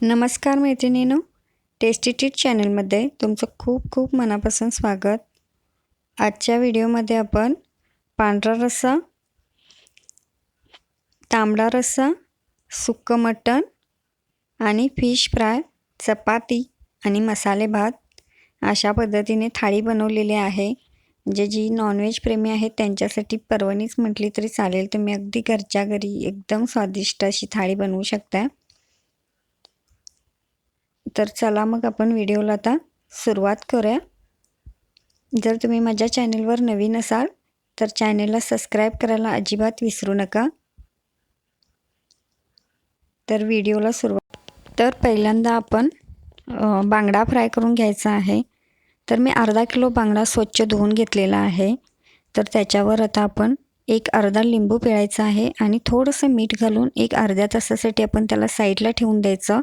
नमस्कार मैत्रिणीनो tasty treat चॅनलमध्ये तुमचं खूप खूप मनापासून स्वागत. आजच्या व्हिडिओमध्ये आपण पांढरा रस्सा तांबडा रस्सा सुक्कं मटण आणि फिश फ्राय चपाती आणि मसाले भात अशा पद्धतीने थाळी बनवलेली आहे. म्हणजे जी नॉनव्हेज प्रेमी आहेत त्यांच्यासाठी परवणीच म्हटली तरी चालेल. तुम्ही अगदी घरच्या घरी एकदम स्वादिष्ट अशी थाळी बनवू शकता तर चला मग आपण व्हिडिओला आता सुरुवात करूया. जर तुम्ही माझ्या चॅनलवर नवीन असाल तर चॅनेलला सबस्क्राईब करायला अजिबात विसरू नका. तर व्हिडिओला सुरुवात. तर पहिल्यांदा आपण बांगडा फ्राय करून घ्यायचा आहे. तर मी अर्धा किलो बांगडा स्वच्छ धुवून घेतलेला आहे. तर त्याच्यावर आता आपण एक अर्धा लिंबू पिळायचा आहे आणि थोडंसं मीठ घालून एक अर्ध्या तासासाठी आपण त्याला साईडला ठेवून द्यायचं.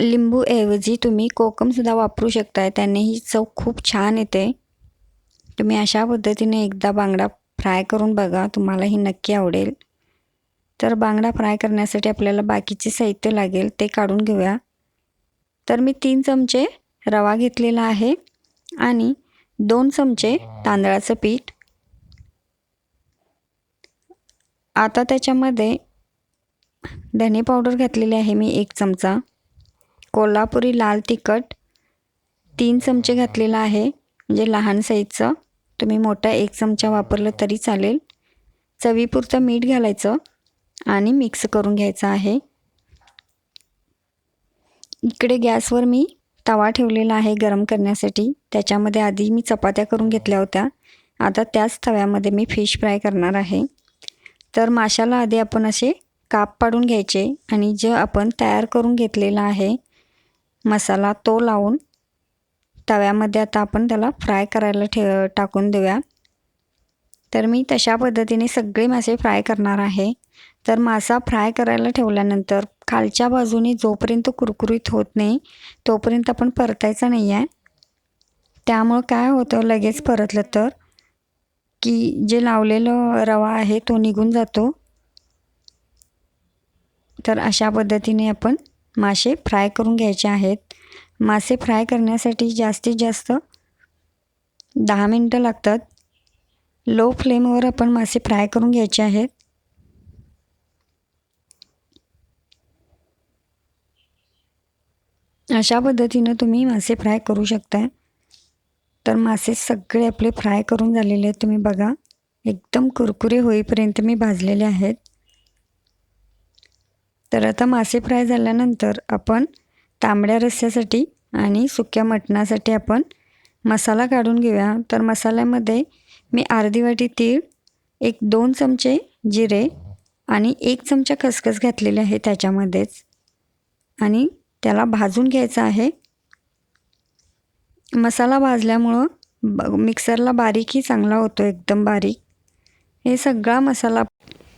लिंबूऐवजी तुम्ही कोकमसुद्धा वापरू शकताय. त्याने ही चव खूप छान येते. तुम्ही अशा पद्धतीने एकदा बांगडा फ्राय करून बघा. तुम्हाला ही नक्की आवडेल. तर बांगडा फ्राय करण्यासाठी आपल्याला बाकीचे साहित्य लागेल ते काढून घेऊया. तर मी तीन चमचे रवा घेतलेला आहे आणि दोन चमचे तांदळाचं पीठ. आता त्याच्यामध्ये धने पावडर घातलेली आहे मी एक चमचा. कोल्हापुरी लाल तिखट तीन चमचे घातलेला आहे. म्हणजे लहान साईजचं. तुम्ही मोठा एक चमचा वापरलं तरी चालेल. चवीपुरतं मीठ घालायचं आणि मिक्स करून घ्यायचं आहे. इकडे गॅसवर मी तवा ठेवलेला आहे गरम करण्यासाठी. त्याच्यामध्ये आधी मी चपात्या करून घेतल्या होत्या. आता त्याच तव्यामध्ये मी फिश फ्राय करणार आहे. तर माशाला आधी आपण असे काप पाडून घ्यायचे आणि जे आपण तयार करून घेतलेला आहे मसाला तो लावून तव्यामध्ये आता आपण त्याला फ्राय करायला ठे टाकून देऊया. तर मी तशा पद्धतीने सगळे मासे फ्राय करणार आहे. तर मासा फ्राय करायला ठेवल्यानंतर खालच्या बाजूने जोपर्यंत कुरकुरीत होत नाही तोपर्यंत आपण परतायचा नाही आहे त्यामुळं काय होतं लगेच परतलं तर की जे लावलेलं रवा आहे तो निघून जातो. तर अशा पद्धतीने आपण मासे फ्राय करून घ्यायचे आहेत. मासे फ्राय करण्यासाठी जास्तीत जास्त दहा मिनटं लागतात. लो फ्लेमवर आपण मासे फ्राय करून घ्यायचे आहेत. अशा पद्धतीनं तुम्ही मासे फ्राय करू शकता तर मासे सगळे आपले फ्राय करून झालेले आहेत. तुम्ही बघा एकदम कुरकुरे होईपर्यंत मी भाजलेले आहेत. तर आता मासे फ्राय झाल्यानंतर आपण तांबड्या रस्स्यासाठी आणि सुक्या मटणासाठी आपण मसाला काढून घेऊया. तर मसाल्यामध्ये मी अर्धी वाटी तीळ एक दोन चमचे जिरे आणि एक चमचा खसखस घातलेले आहे त्याच्यामध्येच. आणि त्याला भाजून घ्यायचं आहे. मसाला भाजल्यामुळं ब मिक्सरला बारीकही चांगला होतो एकदम बारीक. हे सगळा मसाला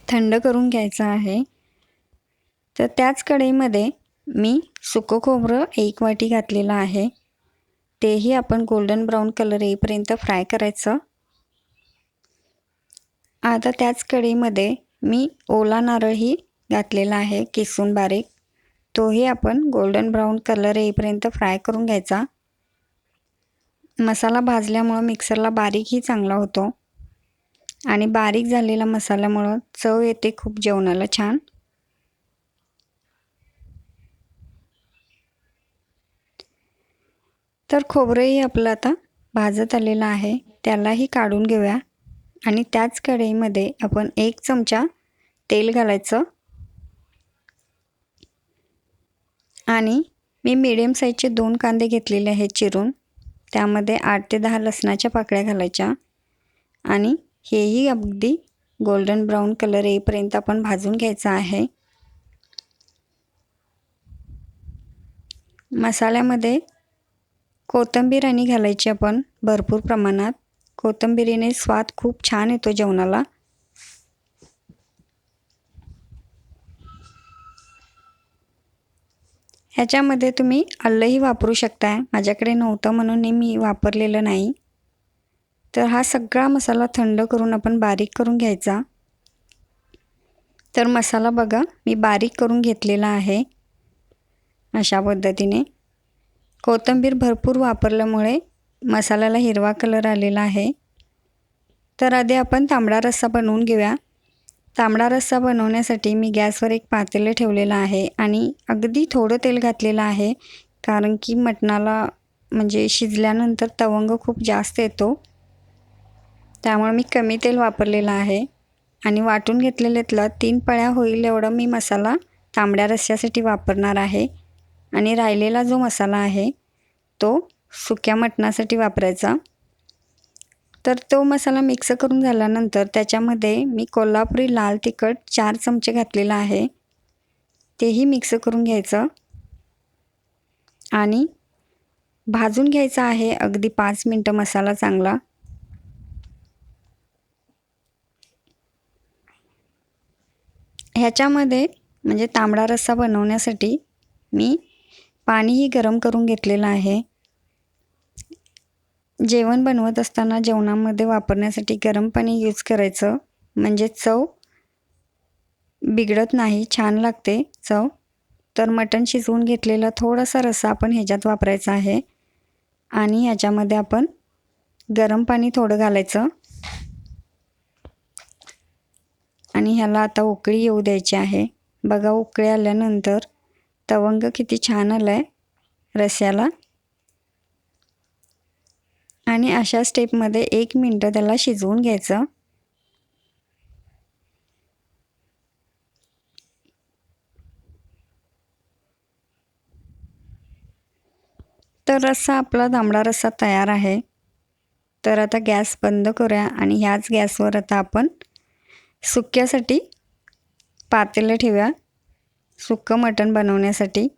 थंड करून घ्यायचा आहे. तर त्याच कढईमध्ये मी सुकं खोबरं एक वाटी घातलेलं आहे. तेही आपण गोल्डन ब्राऊन कलर येईपर्यंत फ्राय करायचं. आता त्याच कढईमध्ये मी ओला नारळही घातलेला आहे किसून बारीक. तोही आपण गोल्डन ब्राऊन कलर येईपर्यंत फ्राय करून घ्यायचा. मसाला भाजल्यामुळं मिक्सरला बारीकही चांगला होतो. आणि बारीक झालेला मसाल्यामुळं चव येते खूप जेवणाला छान. तर खोबरंही आपलं आता भाजत आलेलं आहे. त्यालाही काढून घेऊया. आणि त्याच कढईमध्ये आपण एक चमचा तेल घालायचं. आणि मी मिडियम साईजचे दोन कांदे घेतलेले आहेत चिरून. त्यामध्ये आठ ते दहा लसणाच्या पाकळ्या घालायच्या. आणि हेही अगदी गोल्डन ब्राऊन कलर येईपर्यंत आपण भाजून घ्यायचं आहे. मसाल्यामध्ये कोथिंबीर आणि घालायची आपण भरपूर प्रमाणात. कोथिंबिरीने स्वाद खूप छान येतो जेवणाला. ह्याच्यामध्ये तुम्ही आल्लंही वापरू शकताय. माझ्याकडे नव्हतं म्हणून मी वापरलेलं नाही. तर हा सगळा मसाला थंड करून आपण बारीक करून घ्यायचा. तर मसाला बघा मी बारीक करून घेतलेला आहे. अशा पद्धतीने. कोथिंबीर भरपूर वापरल्यामुळे मसाल्याला हिरवा कलर आलेला आहे. तर आधी आपण तांबडा रस्सा बनवून घेऊया. तांबडा रस्सा बनवण्यासाठी मी गॅसवर एक पातेलं ठेवलेलं आहे आणि अगदी थोडं तेल घातलेलं आहे कारण की मटणाला म्हणजे शिजल्यानंतर तवंग खूप जास्त येतो. त्यामुळे मी कमी तेल वापरलेलं आहे आणि वाटून घेतलेल्यातला तीन पळ्या होईल एवढं मी मसाला तांबड्या रस्स्यासाठी वापरणार आहे. आणि राहिलेला जो मसाला आहे तो सुक्या मटणासाठी वापरायचा. तर तो मसाला मिक्स करून झाल्यानंतर त्याच्यामध्ये मी कोल्हापुरी लाल तिखट चार चमचे घातलेला आहे. तेही मिक्स करून घ्यायचं. आणि भाजून घ्यायचा आहे अगदी पाच मिनटं मसाला चांगला. ह्याच्यामध्ये म्हणजे तांबडा रस्सा बनवण्यासाठी मी पाणीही गरम करून घेतलेलं आहे. जेवण बनवत असताना जेवणामध्ये वापरण्यासाठी गरम पाणी यूज करायचं. म्हणजे चव बिघडत नाही छान लागते चव. तर मटण शिजवून घेतलेला थोडासा रस्सा आपण ह्याच्यात वापरायचा आहे. आणि ह्याच्यामध्ये आपण गरम पाणी थोडं घालायचं. आणि ह्याला आता उकळी येऊ द्यायची आहे. बघा उकळी आल्यानंतर तवंग किती छान आलं आहे रस्याला. आणि अशा स्टेपमध्ये एक मिनटं त्याला शिजवून घ्यायचं. तर रस्सा आपला तांबडा रस्सा तयार आहे. तर आता गॅस बंद करूया आणि ह्याच गॅसवर आता आपण सुक्यासाठी पातेलं ठेवूया. सुक्कं मटण बनवण्यासाठी.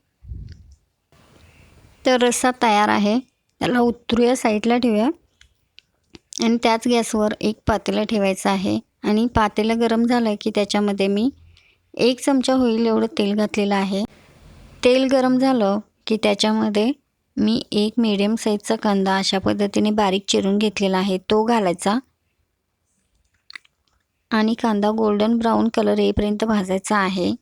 तर रस्सा तयार आहे. त्याला उतरूया साईडला ठेवूया. आणि त्याच गॅसवर एक पातेलं ठेवायचं आहे. आणि पातेलं गरम झालं की त्याच्यामध्ये मी एक चमचा होईल एवढं तेल घातलेलं आहे. तेल गरम झालं की त्याच्यामध्ये मी एक मीडियम साईजचा कांदा अशा पद्धतीने बारीक चिरून घेतलेला आहे. तो घालायचा. आणि कांदा गोल्डन ब्राऊन कलर येईपर्यंत भाजायचा आहे.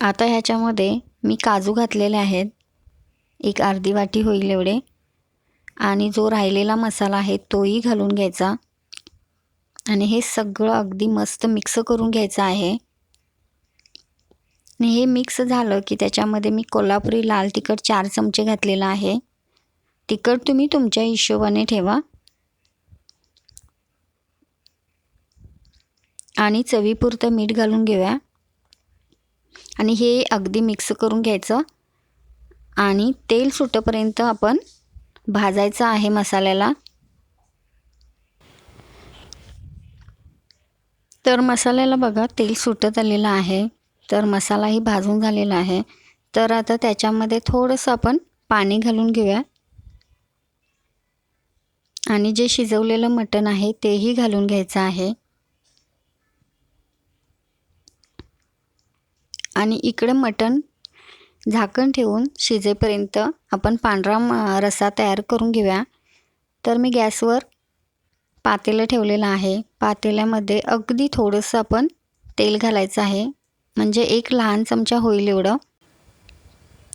आता ह्याच्यामध्ये मी काजू घातलेले आहेत. एक अर्धी वाटी होईल एवढे. आणि जो राहिलेला मसाला आहे तोही घालून घ्यायचा. आणि हे सगळं अगदी मस्त मिक्स करून घ्यायचं आहे. आणि हे मिक्स झालं की त्याच्यामध्ये मी कोल्हापुरी लाल तिखट चार चमचे घातलेलं आहे. तिखट तुम्ही तुमच्या हिशोबाने ठेवा. आणि चवीपुरतं मीठ घालून घेऊया. आणि हे अगदी मिक्स करून घ्यायचं. आणि तेल सुटेपर्यंत आपण भाजायचं आहे मसाल्याला. तर मसाल्याला बघा तेल सुटत आलेलं आहे. तर मसालाही भाजून झालेला आहे. तर आता त्याच्यामध्ये थोडंसं आपण पाणी घालून घेऊया. आणि जे शिजवलेलं मटण आहे तेही घालून घ्यायचं आहे. आणि इकडं मटण झाकण ठेवून शिजेपर्यंत आपण पांढरा रस्सा तयार करून घेऊया. तर मी गॅसवर पातेलं ठेवलेलं आहे. पातेल्यामध्ये अगदी थोडंसं आपण तेल घालायचं आहे. म्हणजे एक लहान चमचा होईल एवढं.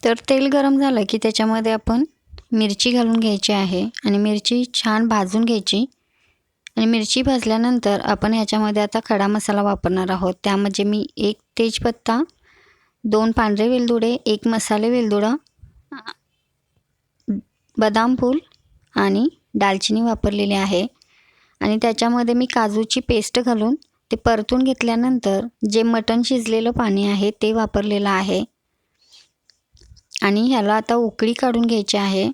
तर तेल गरम झालं की त्याच्यामध्ये आपण मिरची घालून घ्यायची आहे आणि मिरची छान भाजून घ्यायची. आणि मिरची भाजल्यानंतर आपण ह्याच्यामध्ये आता खडा मसाला वापरणार आहोत. त्यामध्ये मी एक तेजपत्ता दोन पांढरे वेलदुडे एक मसाले वेलदुडा बदाम फूल आणि दालचिनी वापरलेली आहे. आणि त्याच्यामध्ये मी काजूची पेस्ट घालून ते परतून घेतल्यानंतर जे मटण शिजलेलं पाणी आहे ते वापरलेलं आहे. आणि ह्याला आता उकळी काढून घ्यायची आहे.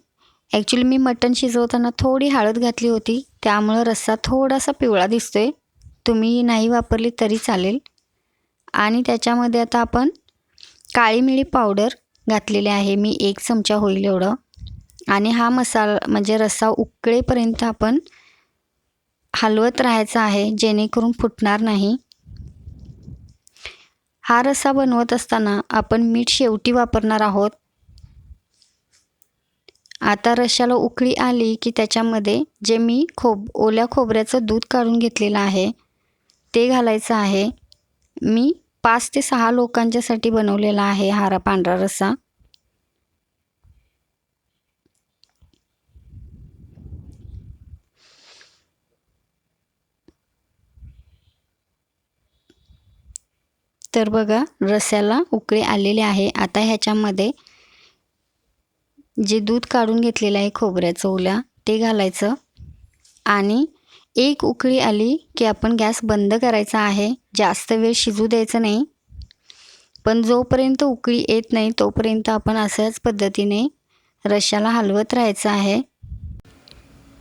ॲक्च्युली मी मटण शिजवताना थोडी हळद घातली होती त्यामुळं रस्सा थोडासा पिवळा दिसतो आहे तुम्ही नाही वापरली तरी चालेल. आणि त्याच्यामध्ये आता आपण काळी मिरी पावडर घातलेली आहे. मी एक चमचा होईल एवढं. आणि हा मसाला म्हणजे रस्सा उकळेपर्यंत आपण हलवत राहायचा आहे जेणेकरून फुटणार नाही. हा रस्सा बनवत असताना आपण मीठ शेवटी वापरणार आहोत. आता रश्याला उकळी आली की त्याच्यामध्ये जे मी खोब ओल्या खोबऱ्याचं दूध काढून घेतलेलं आहे ते घालायचं आहे. मी पाच ते सहा लोकांच्यासाठी बनवलेला आहे हारा पांढरा रस्सा. तर बघा रस्स्याला उकळे आलेले आहे. आता ह्याच्यामध्ये जे दूध काढून घेतलेलं आहे खोबऱ्याचं ओल्या ते घालायचं आणि एक उकळी आली की आपण गॅस बंद करायचा आहे. जास्त वेळ शिजू द्यायचं नाही. पण जोपर्यंत उकळी येत नाही तोपर्यंत आपण अशाच पद्धतीने रश्याला हलवत राहायचं आहे.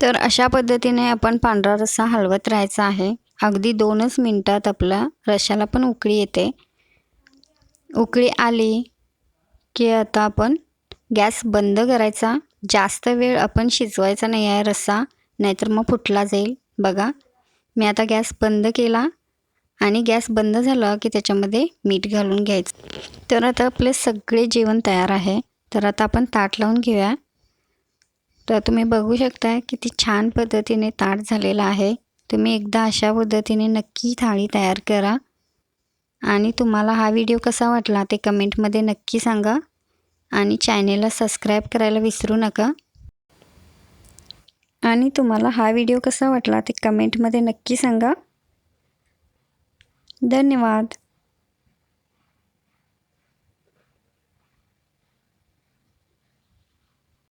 तर अशा पद्धतीने आपण पांढरा रस्सा हलवत राहायचा आहे. अगदी दोनच मिनटात आपला रश्याला पण उकळी येते. उकळी आली की आता आपण गॅस बंद करायचा. जास्त वेळ आपण शिजवायचा नाही आहे रस्सा नाहीतर मग फुटला जाईल. बघा मी आता गॅस बंद केला आणि गॅस बंद झाला की त्याच्यामध्ये मीठ घालून घ्यायचं. तर आता आपले सगळे जेवण तयार आहे. तर आता आपण ताट लावून घेऊया. तर तुम्ही बघू शकता किती छान पद्धतीने ताट झालेलं आहे. तुम्ही एकदा अशा पद्धतीने नक्की थाळी तयार करा. आणि तुम्हाला हा व्हिडिओ कसा वाटला ते कमेंटमध्ये नक्की सांगा. आणि चॅनेलला सबस्क्राईब करायला विसरू नका. आणि तुम्हाला हा व्हिडिओ कसा वाटला ते कमेंटमध्ये नक्की सांगा. धन्यवाद.